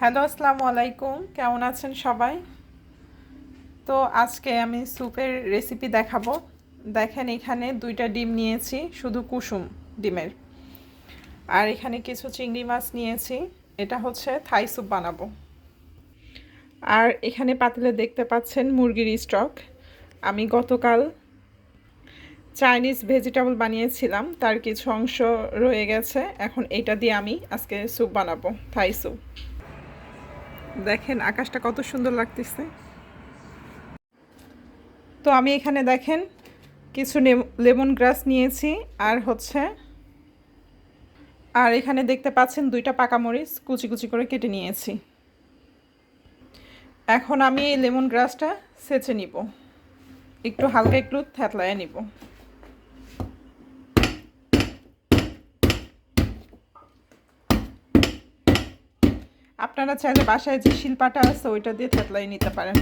Hello, আসসালামু আলাইকুম। কেমন আছেন সবাই? তো আজকে আমি স্যুপের রেসিপি দেখাবো। দেখেন, এখানে দুইটা ডিম নিয়েছি, শুধু কুসুম ডিমের। আর এখানে কিছু চিংড়ি মাছ নিয়েছি, এটা হচ্ছে থাই স্যুপ বানাবো। আর এখানে পাতিলে দেখতে পাচ্ছেন মুরগির স্টক। আমি গতকাল চাইনিজ ভেজিটেবল বানিয়েছিলাম, তার কিছু অংশ রয়ে গেছে। এখন এইটা দিয়ে আমি আজকে স্যুপ বানাবো, থাই স্যুপ। দেখেন আকাশটা কত সুন্দর লাগতেছে। তো আমি এখানে দেখেন কিছু লেমন গ্রাস নিয়েছি, আর হচ্ছে, আর এখানে দেখতে পাচ্ছেন দুইটা পাকা মরিচ কুচি কুচি করে কেটে নিয়েছি। এখন আমি এই লেমন গ্রাসটা সেচে নিব। একটু হালকা একটু থ্যাতলায় নিব। আপনারা চাইলে বাসায় যে শিলপাটা আছে, ওইটা দিয়ে থেতলাই নিতে পারেন।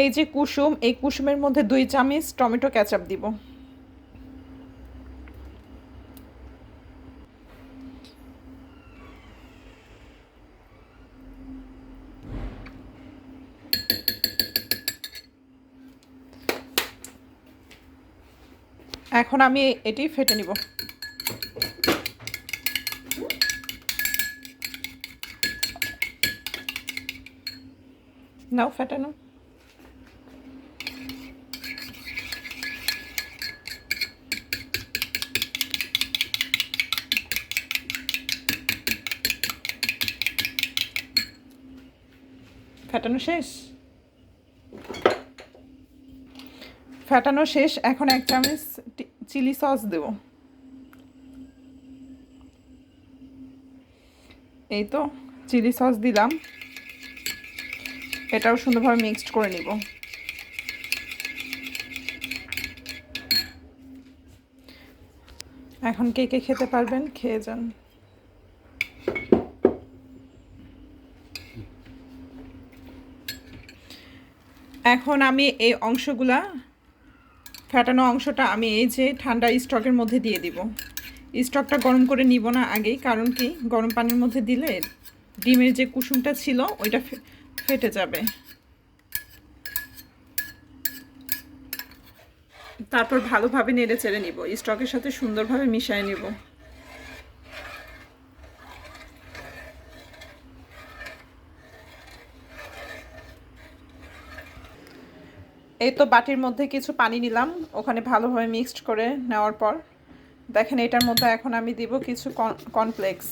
এই যে কুসুম, এই কুসুমের মধ্যে দুই চামচ টমেটো ক্যাচাপ দিব। এখন আমি এটি ফেটে নিব। নাও ফেটানো ফেটানো শেষ ফেটানো শেষ এখন এক চামচ চিলি সস দেব। এই তো চিলি সস দিলাম। এটাও সুন্দরভাবে মিক্সড করে নিব। এখন কে কে খেতে পারবেন খেয়ে যান। এখন আমি এই অংশগুলা ফ্যাটানো অংশটা আমি এই যে ঠান্ডা স্টকের মধ্যে দিয়ে দিব। স্টকটা গরম করে নিব না আগেই, কারণ কি গরম পানির মধ্যে দিলে ডিমের যে কুসুমটা ছিল, ওইটা ফেটে যাবে। তারপর ভালোভাবে নেড়ে চেড়ে নিব। স্টকের সাথে সুন্দরভাবে মিশিয়ে নিব। এই তো বাটির মধ্যে কিছু পানি নিলাম। ওখানে ভালোভাবে মিক্সড করে নেওয়ার পর। দেখেন এটার মধ্যে এখন আমি দিব কিছু কর্নফ্লেক্স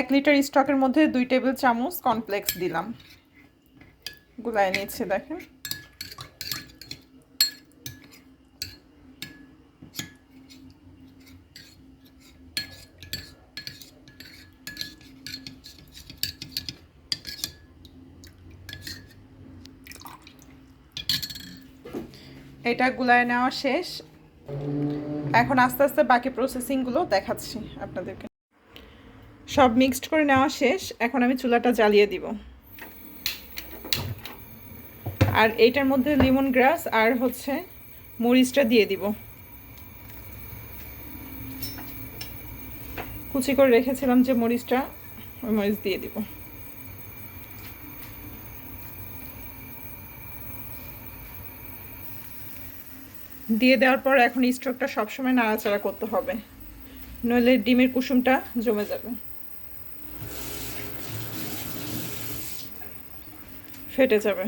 এক লিটার স্টকের মধ্যে দুই টেবিল চামচ কর্নফ্লেক্স দিলাম। গুলায় নিচ্ছে, দেখেন। এটা গুলায় নেওয়া শেষ। এখন আস্তে আস্তে বাকি প্রসেসিংগুলো দেখাচ্ছি আপনাদেরকে। সব মিক্সড করে নেওয়া শেষ। এখন আমি চুলাটা জ্বালিয়ে দিব। আর এইটার মধ্যে লিমন গ্রাস আর হচ্ছে মরিচটা দিয়ে দিব। কুচি করে রেখেছিলাম যে মরিচটা, ওই মরিচ দিয়ে দিব। দিয়ে দেওয়ার পর এখন স্ট্রোকটা সবসময় নাড়াচাড়া করতে হবে। নইলে ডিমের কুসুমটা জমে যাবে। ফেটে যাবে।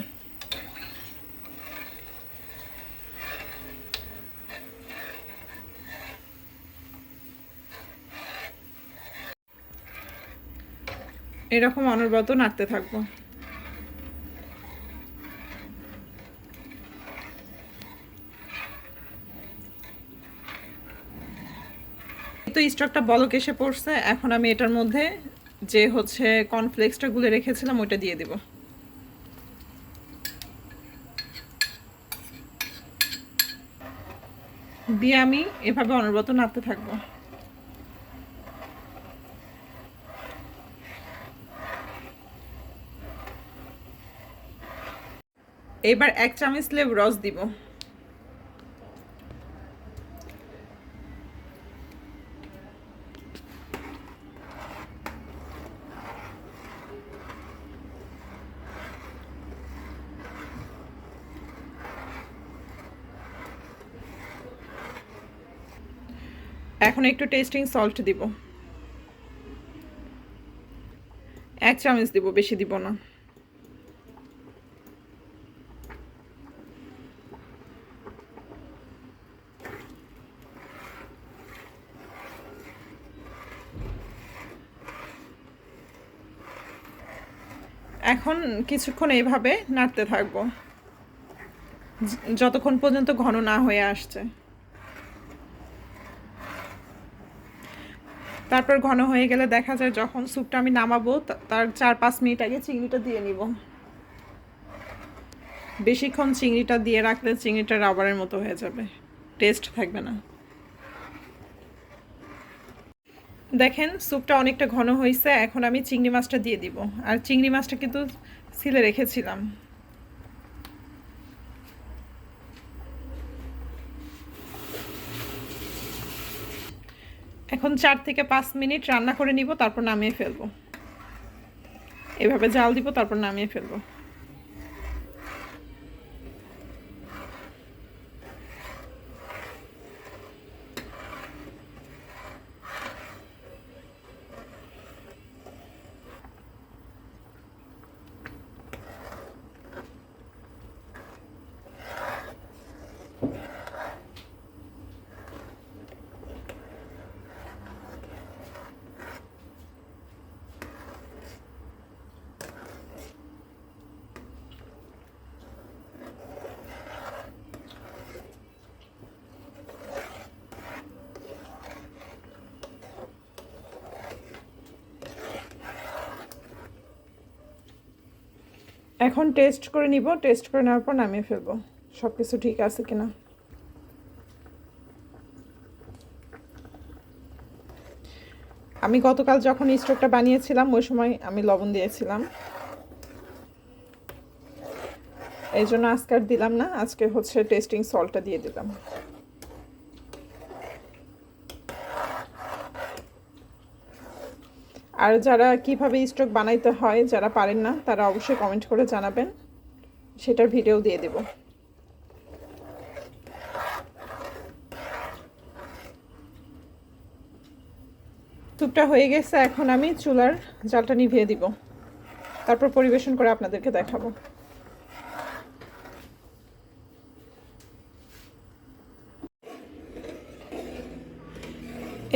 এরকম অনবরত নাড়তে থাকব। তো স্টকটা বলক এসে পড়ছে। এখন আমি এটার মধ্যে যে হচ্ছে কর্নফ্লেক্সটা গুলে রেখেছিলাম, ওইটা দিয়ে দিব। দিয়ে আমি এভাবে অনবরত নাড়তে থাকব। এবার এক চামচ লেবু রস দিব। এখন একটু টেস্টিং সল্ট দিব। এক চামচ দিব, বেশি দিব না। এখন কিছুক্ষণ এইভাবে নাড়তে থাকব। যতক্ষণ পর্যন্ত ঘন না হয়ে আসছে। তারপর ঘন হয়ে গেলে দেখা যায় যখন স্যুপটা আমি নামাবো তার চার পাঁচ মিনিট আগে চিংড়িটা দিয়ে নিব। বেশিক্ষণ চিংড়িটা দিয়ে রাখলে চিংড়িটা রাবারের মতো হয়ে যাবে। টেস্ট থাকবে না। দেখেন, স্যুপটা অনেকটা ঘন হয়েছে এখন আমি চিংড়ি মাছটা দিয়ে দিব। আর চিংড়ি মাছটা কিন্তু সিলে রেখেছিলাম। এখন চার থেকে পাঁচ মিনিট রান্না করে নিব, তারপর নামিয়ে ফেলব। এভাবে জাল দিব, তারপর নামিয়ে ফেলব। এখন টেস্ট করে নিব টেস্ট করে নেওয়ার পর নামিয়ে ফেলব। সব কিছু ঠিক আছে কিনা? আমি গতকাল যখন স্টোকটা বানিয়েছিলাম, ওই সময় আমি লবণ দিয়েছিলাম। এই জন্য আজকে আর দিলাম না, আজকে হচ্ছে টেস্টিং সল্টটা দিয়ে দিলাম। আর যারা কীভাবে স্টক বানাইতে হয়, যারা পারেন না, তারা অবশ্যই কমেন্ট করে জানাবেন। সেটার ভিডিও দিয়ে দেব। স্যুপটা হয়ে গেছে, এখন আমি চুলার জালটা নিভিয়ে দিব। তারপর পরিবেশন করে আপনাদেরকে দেখাবো।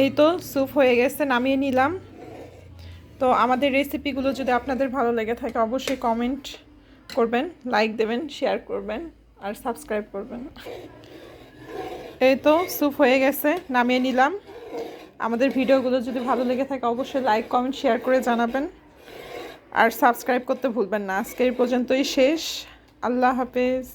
এই তো স্যুপ হয়ে গেছে, নামিয়ে নিলাম। তো আমাদের রেসিপিগুলো যদি আপনাদের ভালো লেগে থাকে, অবশ্যই কমেন্ট করবেন লাইক দেবেন শেয়ার করবেন, আর সাবস্ক্রাইব করবেন। এই তো স্যুপ হয়ে গেছে, নামিয়ে নিলাম। আমাদের ভিডিওগুলো যদি ভালো লেগে থাকে, অবশ্যই লাইক কমেন্ট শেয়ার করে জানাবেন। আর সাবস্ক্রাইব করতে ভুলবেন না। আজকে এই পর্যন্তই শেষ। আল্লাহ হাফেজ।